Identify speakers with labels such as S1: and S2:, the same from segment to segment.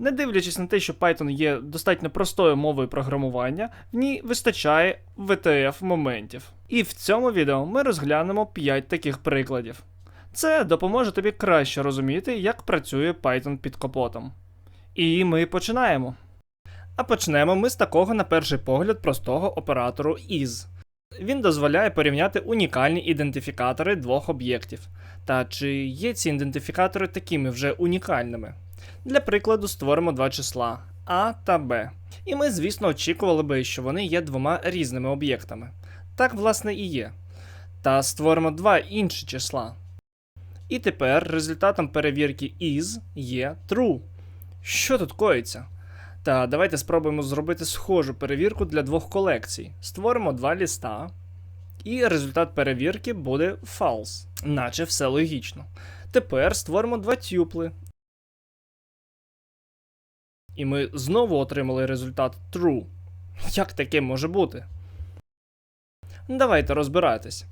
S1: Не дивлячись на те, що Python є достатньо простою мовою програмування, в ній вистачає VTF моментів. І в цьому відео ми розглянемо 5 таких прикладів. Це допоможе тобі краще розуміти, як працює Python під капотом. І ми починаємо. А почнемо ми з такого, на перший погляд, простого оператору is. Він дозволяє порівняти унікальні ідентифікатори двох об'єктів. Та чи є ці ідентифікатори такими вже унікальними? Для прикладу, створимо два числа А та Б. І ми, звісно, очікували би, що вони є двома різними об'єктами. Так, власне, і є. Та створимо два інші числа. І тепер результатом перевірки is є true. Що тут коїться? Та давайте спробуємо зробити схожу перевірку для двох колекцій. Створимо два ліста, і результат перевірки буде false, наче все логічно. Тепер створимо два тюпли. І ми знову отримали результат true. Як таке може бути? Давайте розбиратись.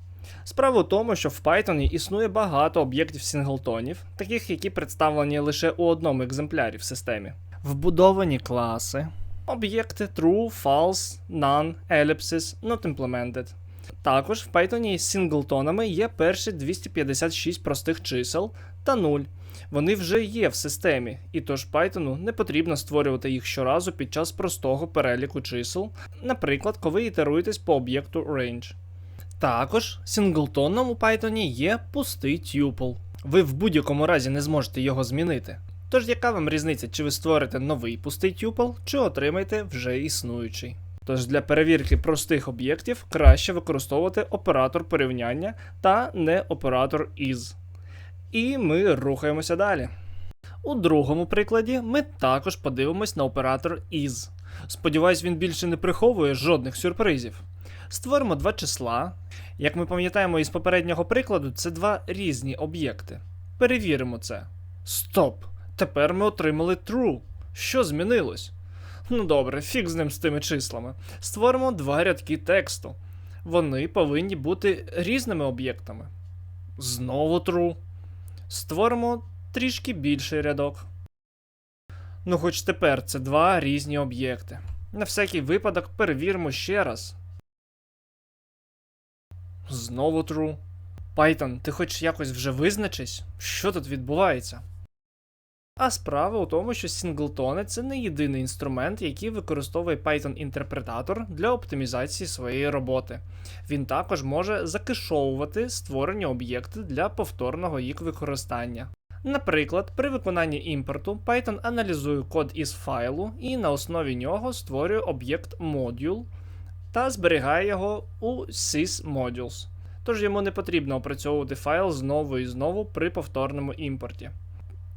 S1: Справа в тому, що в Python існує багато об'єктів синглтонів, таких, які представлені лише у одному екземплярі в системі. Вбудовані класи, об'єкти true, false, none, ellipsis, not implemented. Також в Python з синглтонами є перші 256 простих чисел та 0. Вони вже є в системі, і тож Python не потрібно створювати їх щоразу під час простого переліку чисел, наприклад, коли ітеруєтесь по об'єкту range. Також синглтоном у Python є пустий тюпл. Ви в будь-якому разі не зможете його змінити. Тож яка вам різниця, чи ви створите новий пустий тюпл, чи отримаєте вже існуючий. Тож для перевірки простих об'єктів краще використовувати оператор порівняння та не оператор is. І ми рухаємося далі. У другому прикладі ми також подивимось на оператор is. Сподіваюсь, він більше не приховує жодних сюрпризів. Створимо два числа. Як ми пам'ятаємо із попереднього прикладу, це два різні об'єкти. Перевіримо це. Стоп! Тепер ми отримали true. Що змінилось? Ну добре, фіг з ним з тими числами. Створимо два рядки тексту. Вони повинні бути різними об'єктами. Знову true. Створимо трішки більший рядок. Ну, хоч тепер це два різні об'єкти. На всякий випадок перевіримо ще раз. Знову true. Python, ти хоч якось вже визначись, що тут відбувається? А справа у тому, що сінглтони це не єдиний інструмент, який використовує Python-інтерпретатор для оптимізації своєї роботи. Він також може закешовувати створені об'єкти для повторного їх використання. Наприклад, при виконанні імпорту Python аналізує код із файлу і на основі нього створює об'єкт module та зберігає його у sysmodules. Тож йому не потрібно опрацьовувати файл знову і знову при повторному імпорті.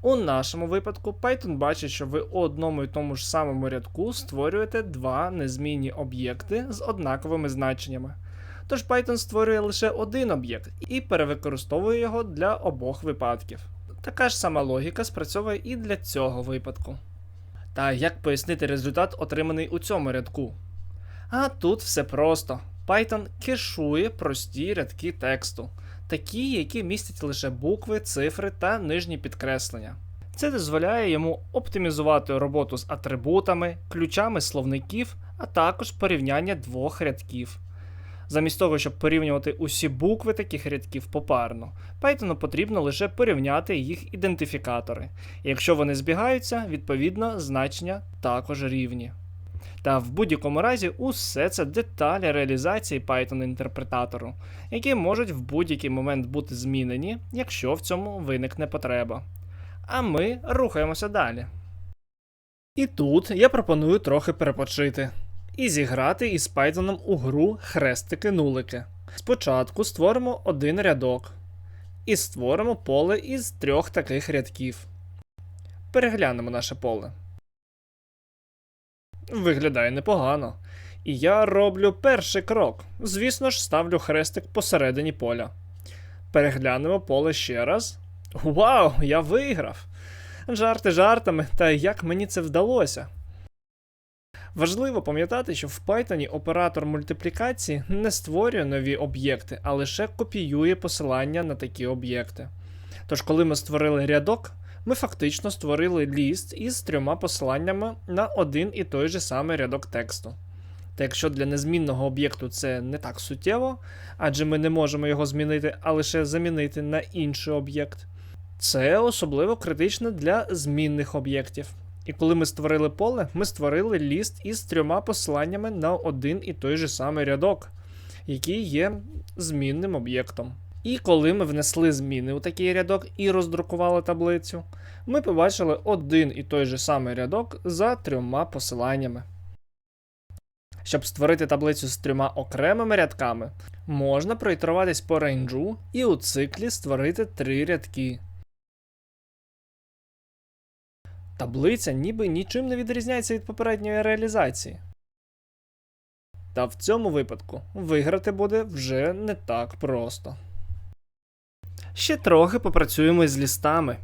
S1: У нашому випадку Python бачить, що ви у одному і тому ж самому рядку створюєте два незмінні об'єкти з однаковими значеннями. Тож Python створює лише один об'єкт і перевикористовує його для обох випадків. Така ж сама логіка спрацьовує і для цього випадку. Та як пояснити результат, отриманий у цьому рядку? А тут все просто. Python кешує прості рядки тексту, такі, які містять лише букви, цифри та нижні підкреслення. Це дозволяє йому оптимізувати роботу з атрибутами, ключами словників, а також порівняння двох рядків. Замість того, щоб порівнювати усі букви таких рядків попарно, Python потрібно лише порівняти їх ідентифікатори. Якщо вони збігаються, відповідно значення також рівні. Та в будь-якому разі усе це деталі реалізації Python інтерпретатору, які можуть в будь-який момент бути змінені, якщо в цьому виникне потреба. А ми рухаємося далі. І тут я пропоную трохи перепочити і зіграти із Python у гру хрестики-нулики. Спочатку створимо один рядок і створимо поле із трьох таких рядків. Переглянемо наше поле. Виглядає непогано. І я роблю перший крок. Звісно ж, ставлю хрестик посередині поля. Переглянемо поле ще раз. Вау, я виграв! Жарти жартами, та як мені це вдалося. Важливо пам'ятати, що в Python оператор мультиплікації не створює нові об'єкти, а лише копіює посилання на такі об'єкти. Тож, коли ми створили рядок, ми фактично створили ліст із трьома посиланнями на один і той же самий рядок тексту. Та якщо для незмінного об'єкту це не так суттєво, адже ми не можемо його змінити, а лише замінити на інший об'єкт, це особливо критично для змінних об'єктів. І коли ми створили поле, ми створили ліст із трьома посиланнями на один і той же самий рядок, який є змінним об'єктом. І коли ми внесли зміни у такий рядок і роздрукували таблицю, ми побачили один і той же самий рядок за трьома посиланнями. Щоб створити таблицю з трьома окремими рядками, можна проітеруватись по рейнджу і у циклі створити три рядки. Таблиця ніби нічим не відрізняється від попередньої реалізації. Та в цьому випадку виграти буде вже не так просто. Ще трохи попрацюємо з лістами.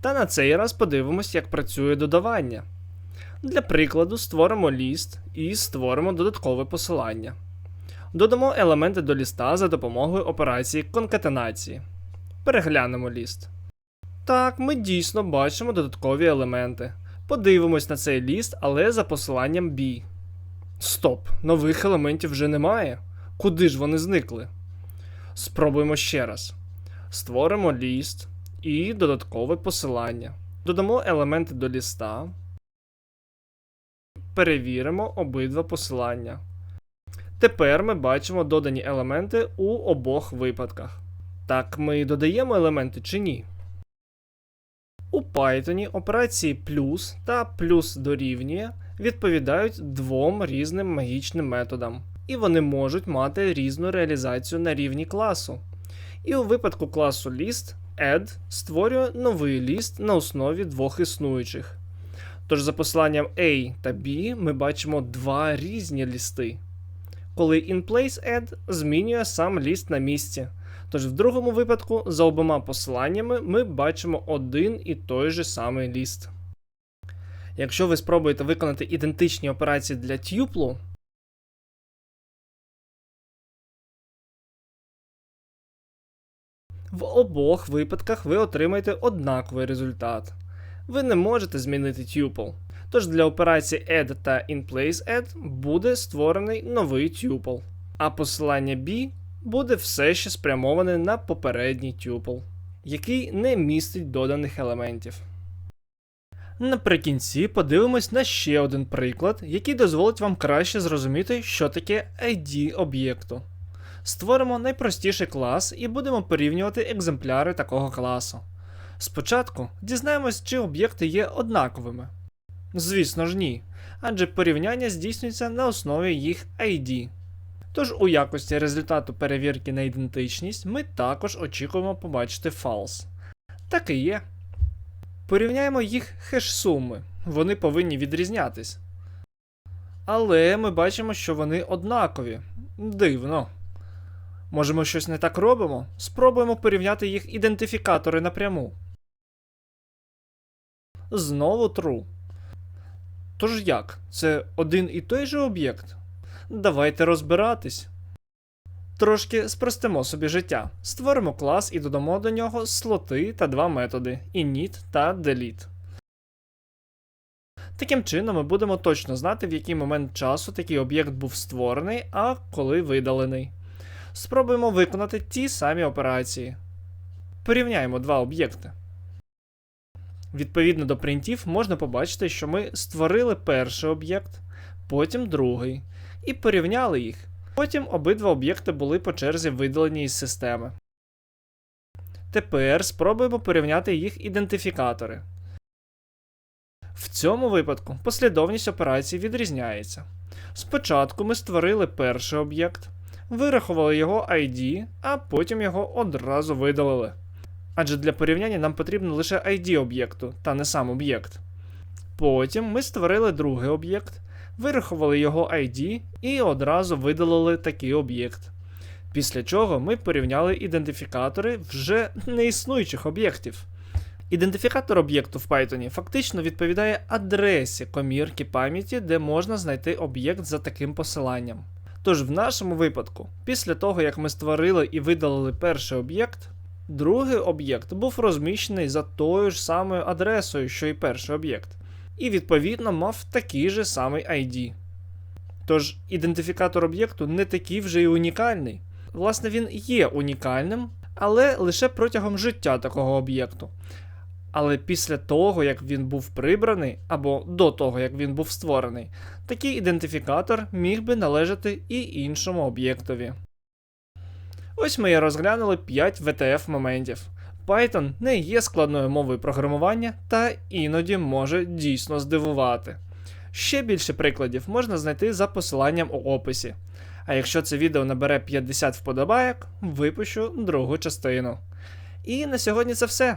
S1: Та на цей раз подивимось, як працює додавання. Для прикладу, створимо ліст і створимо додаткове посилання. Додамо елементи до ліста за допомогою операції конкатенації. Переглянемо ліст. Так, ми дійсно бачимо додаткові елементи. Подивимось на цей ліст, але за посиланням B. Стоп, нових елементів вже немає. Куди ж вони зникли? Спробуємо ще раз. Створимо ліст і додаткове посилання. Додамо елементи до ліста. Перевіримо обидва посилання. Тепер ми бачимо додані елементи у обох випадках. Так ми додаємо елементи чи ні? У Python операції плюс та плюс дорівнює відповідають двом різним магічним методам, і вони можуть мати різну реалізацію на рівні класу. І у випадку класу list add створює новий ліст на основі двох існуючих. Тож за посиланням A та B ми бачимо два різні лісти. Коли InPlaceAdd змінює сам ліст на місці. Тож в другому випадку за обома посиланнями ми бачимо один і той же самий ліст. Якщо ви спробуєте виконати ідентичні операції для тюплу, в обох випадках ви отримаєте однаковий результат. Ви не можете змінити тюпл. Тож для операції add та InPlaceAdd буде створений новий тюпл, а посилання B буде все ще спрямоване на попередній тюпл, який не містить доданих елементів. Наприкінці подивимось на ще один приклад, який дозволить вам краще зрозуміти, що таке ID об'єкту. Створимо найпростіший клас і будемо порівнювати екземпляри такого класу. Спочатку дізнаємось, чи об'єкти є однаковими. Звісно ж ні, адже порівняння здійснюється на основі їх ID. Тож у якості результату перевірки на ідентичність ми також очікуємо побачити false. Так і є. Порівняємо їх хеш-суми, вони повинні відрізнятись. Але ми бачимо, що вони однакові. Дивно. Може, ми щось не так робимо? Спробуємо порівняти їх ідентифікатори напряму. Знову true. Тож як? Це один і той же об'єкт? Давайте розбиратись. Трошки спростимо собі життя. Створимо клас і додамо до нього слоти та два методи init та delete. Таким чином, ми будемо точно знати, в який момент часу такий об'єкт був створений, а коли видалений. Спробуємо виконати ті самі операції. Порівняємо два об'єкти. Відповідно до принтів можна побачити, що ми створили перший об'єкт, потім другий, і порівняли їх. Потім обидва об'єкти були по черзі видалені із системи. Тепер спробуємо порівняти їх ідентифікатори. В цьому випадку послідовність операцій відрізняється. Спочатку ми створили перший об'єкт, вирахували його ID, а потім його одразу видалили. Адже для порівняння нам потрібно лише ID об'єкту, та не сам об'єкт. Потім ми створили другий об'єкт, вирахували його ID і одразу видалили такий об'єкт. Після чого ми порівняли ідентифікатори вже неіснуючих об'єктів. Ідентифікатор об'єкту в Python фактично відповідає адресі комірки пам'яті, де можна знайти об'єкт за таким посиланням. Тож в нашому випадку, після того як ми створили і видалили перший об'єкт, Другий об'єкт був розміщений за тою ж самою адресою, що і перший об'єкт, і відповідно мав такий же самий ID. Тож ідентифікатор об'єкту не такий вже й унікальний. Власне, він є унікальним, але лише протягом життя такого об'єкту. Але після того, як він був прибраний, або до того, як він був створений, такий ідентифікатор міг би належати і іншому об'єктові. Ось ми і розглянули 5 VTF моментів. Python не є складною мовою програмування та іноді може дійсно здивувати. Ще більше прикладів можна знайти за посиланням у описі. А якщо це відео набере 50 вподобайок, випущу другу частину. І на сьогодні це все.